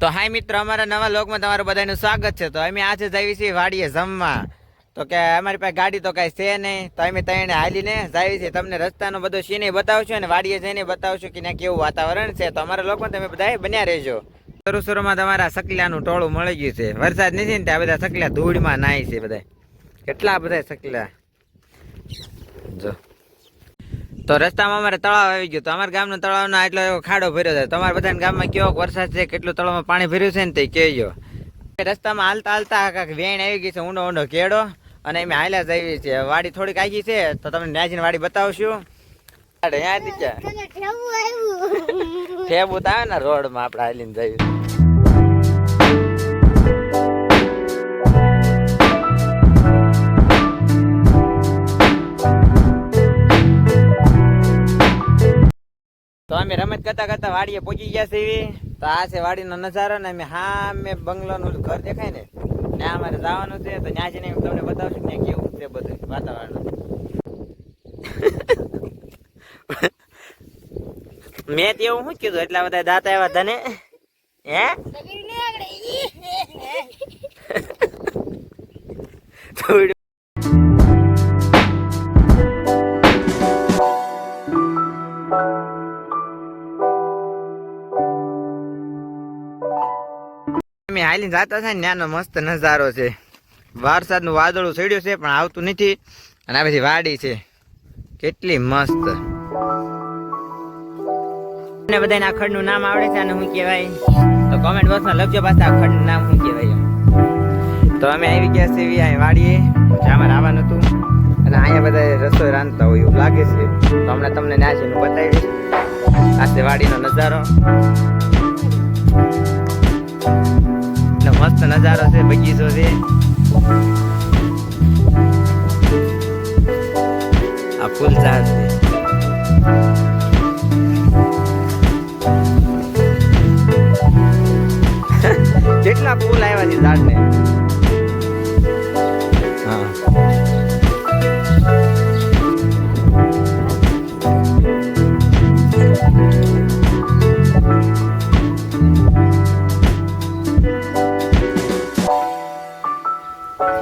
તો હાય મિત્રો, અમારા નવા લોકમાં તમારું બધાનું સ્વાગત છે. તો અમે આજે જઈએ છીએ વાડીએ જમવા. તો કે અમારી પાસે ગાડી તો કાંઈ છે નહીં. તો અમે ત્યાં હાલીને જઈએ છીએ. તમને રસ્તાનો બધો સીને બતાવશું અને વાડીએ જઈને બતાવશું કે ત્યાં કેવું વાતાવરણ છે. તો અમારા લોકો તમે બધા બન્યા રહેજો. શરૂ શરૂમાં તમારા સકલાનું ટોળું મળી ગયું છે. વરસાદ નથી ને ત્યાં બધા સકલા ધૂળમાં નાય છે બધા કેટલા બધા સકલા? જો. તો રસ્તામાં અમારે તળાવ આવી ગયું. તો અમારા ગામનો તળાવનો એટલો એવો ખાડો ભર્યો છે. તમારા બધાના ગામમાં કેવો વરસાદ છે કેટલું તળાવમાં પાણી ભર્યું છે ને તે કહેજો. રસ્તામાં હાલતા હાલતા કાંક વેણ આવી ગઈ છે ઊંડો ઊંડો કેળો અને અમે હાલ્યા જ આવી છે. વાડી થોડીક આવી છે તો તમને ન્યાજીને વાડી બતાવશું. ઠેબુ તો આવે ને રોડમાં આપણે હાલીને જઈએ. કરતા કરતા વાડીએ પહોંચી ગયા છે તો આ છે વાડીનો નજારો ને અમે હા મેં બંગલોનું ઘર દેખાય ને ત્યાં અમારે જવાનું છે. તો ત્યાં જઈને તમને બતાવશું ત્યાં કેવું છે બધું વાતાવરણ. મેં તેવું એવું શું કીધું એટલા બધા દાંત આવ્યા તને? હે? થોડું અમે હાલીને જાતા છે ને ત્યાંનો મસ્ત નજારો છે. વરસાદનું વાદળું ચડ્યું છે, પણ આવતું નથી. અને આ બધી વાડી છે. કેટલી મસ્ત. અને બધાને આ નામ આવડે છે અને શું કહેવાય. તો કોમેન્ટ બોક્સમાં લખજો પાછા, આ ખડનું નામ શું કહેવાય તો અમે આવી ગયા છે એવી અહીં વાડીએ. જ્યાં આવવાનું હતું. અને અહીંયા બધા રસોઈ રાંધતા હોય એવું લાગે છે. તો હમણાં તમને ત્યાં જઈને બતાવીશ. આ છે વાડીનો નજારો. મસ્ત નજારો છે બગીચો છે. આ ફૂલ ઝાડ છે. આવતા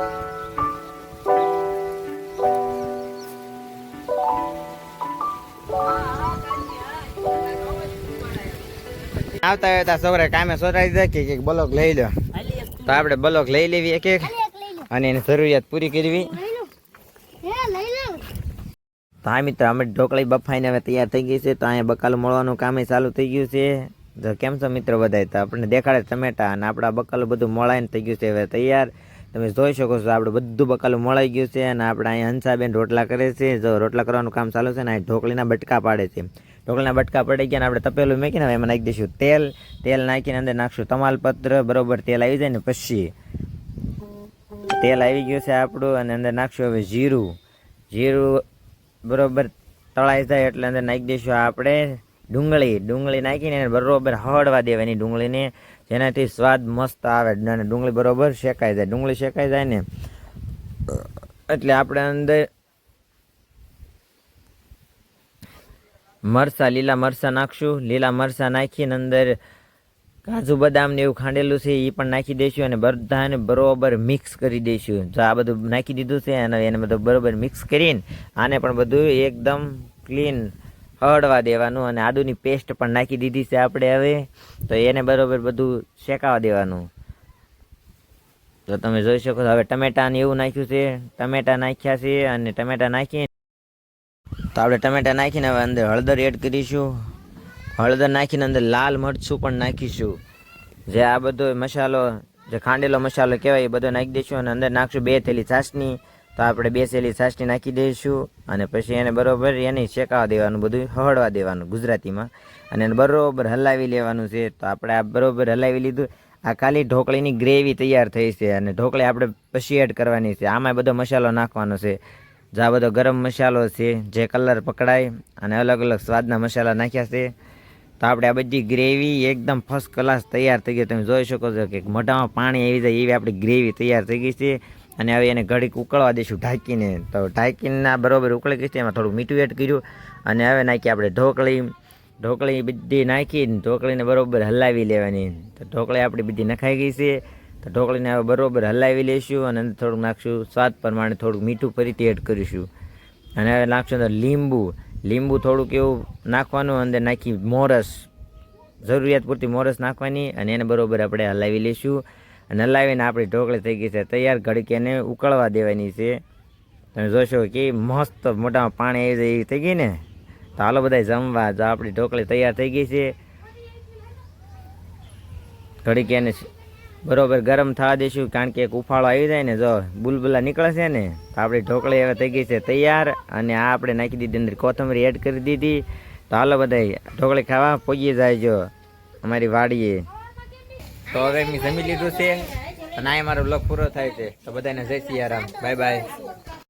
હોય ત્યાં છોકરા કામે સોરાઈ જાય કે બ્લોક લઈ લો તો આપણે બ્લોક લઈ લેવી એક એક. અને એની જરૂરિયાત પૂરી કરવી. તો હા મિત્ર અમે ઢોકળી બફાઈને હવે તૈયાર થઈ ગઈ છે. તો અહીંયા બકાલ મળવાનું કામ ચાલુ થઈ ગયું છે. તો કેમ છો મિત્રો બધાય? તો આપણને દેખાડે ટમેટા અને આપણા બકાલું બધું મળાઈને થઈ ગયું છે. હવે તૈયાર. તમે જોઈ શકો છો, આપણે બધું બકાલું મળી ગયું છે અને આપણે અહીંયા હંસાબેન રોટલા કરે છે. જો રોટલા કરવાનું કામ ચાલુ છે ને અહીં ઢોકળીના બટકા પાડે છે. ઢોકળીના બટકા પડી ગયા ને, આપણે તપેલું મેકીને એમાં નાખી દઈશું તેલ. તેલ નાખીને અંદર નાખશું તમાલપત્ર, બરોબર, તેલ આવી જાય ને પછી. તેલ આવી ગયું છે આપણું અને અંદર નાખશું હવે જીરું. જીરું બરોબર તળાઈ જાય એટલે અંદર નાખી દઈશું આપણે. ડુંગળી ડુંગળી નાખીને એને બરોબર હળવા દેવાની. ડુંગળીને જેનાથી સ્વાદ મસ્ત આવે. અને ડુંગળી બરોબર શેકાઈ જાય. ડુંગળી શેકાઈ જાય ને, એટલે આપણે અંદર મરસા લીલા મરસા નાખશું. લીલા મરસા નાખીને અંદર કાજુ બદામ ને એવું ખાંડેલું છે એ પણ નાખી દઈશું અને બધાને બરોબર મિક્સ કરી દઈશું. જો આ બધું નાખી દીધું છે, અને એને બધું બરોબર મિક્સ કરીને આને પણ બધું એકદમ ક્લીન હળવા દેવાનું અને આદુની પેસ્ટ પણ નાખી દીધી છે આપણે હવે. તો એને બરાબર બધું શેકાવા દેવાનું. તો તમે જોઈ શકો છો, હવે ટમેટા ને એવું નાખ્યું છે. ટમેટા નાખ્યા છે અને ટમેટા નાખી તો આપણે ટમેટા નાખીને હવે અંદર હળદર એડ કરીશું. હળદર નાખીને અંદર લાલ મરચું પણ નાખીશું. જે આ બધો મસાલો, જે ખાંડેલો મસાલો કહેવાય એ બધો નાખી દઈશું અને અંદર નાખશું બે થેલી છાશની તો આપણે બેસેલી સાસની નાખી દઈશું અને પછી એને બરોબર એને શેકાવા દેવાનું, બધું હળવા દેવાનું ગુજરાતીમાં. અને એને બરોબર હલાવી લેવાનું છે. તો આપણે આ બરોબર હલાવી લીધું. આ ખાલી ઢોકળીની ગ્રેવી તૈયાર થઈ છે અને ઢોકળી આપણે પછી એડ કરવાની છે. આમાં બધો મસાલો નાખવાનો છે. જે બધો ગરમ મસાલો છે, જે કલર પકડાય અને અલગ અલગ સ્વાદના મસાલા નાખ્યા છે, તો આપણે આ બધી ગ્રેવી એકદમ ફર્સ્ટ ક્લાસ તૈયાર થઈ ગઈ. તમે જોઈ શકો છો કે મોઢામાં પાણી આવી જાય એવી આપણી ગ્રેવી તૈયાર થઈ ગઈ છે. અને હવે એને ઘડીક ઉકળવા દઈશું ઢાંકીને. તો ઢાંકીને બરોબર ઉકળી ગઈ એમાં થોડું મીઠું એડ કર્યું અને હવે નાખી આપણે ઢોકળી. ઢોકળી બધી નાખીને ઢોકળીને બરોબર હલાવી લેવાની. તો ઢોકળી આપણી બધી નખાઈ ગઈ છે. તો ઢોકળીને હવે બરોબર હલાવી લઈશું અને અંદર થોડુંક નાખશું સ્વાદ પ્રમાણે થોડુંક મીઠું ફરીથી એડ કરીશું. અને હવે નાખશું અંદર લીંબુ. લીંબુ થોડુંક એવું નાખવાનું અંદર નાખી મોરસ. જરૂરિયાત પૂરતી મોરસ નાખવાની અને એને બરોબર આપણે હલાવી લઈશું. અને હલાવીને આપણી ઢોકળી થઈ ગઈ છે. તૈયાર ઘડીક એને ઉકળવા દેવાની છે. તમે જોશો કે મસ્ત મોટામાં પાણી આવી જાય એવી થઈ ગઈ ને. તો હાલો બધા જમવા. જો આપણી ઢોકળી તૈયાર થઈ ગઈ છે. ઘડીક એને બરોબર ગરમ થવા દઈશું કારણ કે એક ઉફાળો આવી જાય ને જો બુલબુલા નીકળે છે ને, તો આપણી ઢોકળી હવે થઈ ગઈ છે તૈયાર અને આ આપણે નાખી દીધી અંદર કોથમરી એડ કરી દીધી. તો હાલો બધા ઢોકળી ખાવા પહોંચી જાય જો અમારી વાડીએ. તો હવે મેં જમી લીધું છે અને આ મારો બ્લોગ પૂરો થાય છે. તો બધાને જય સિયારામ. Bye bye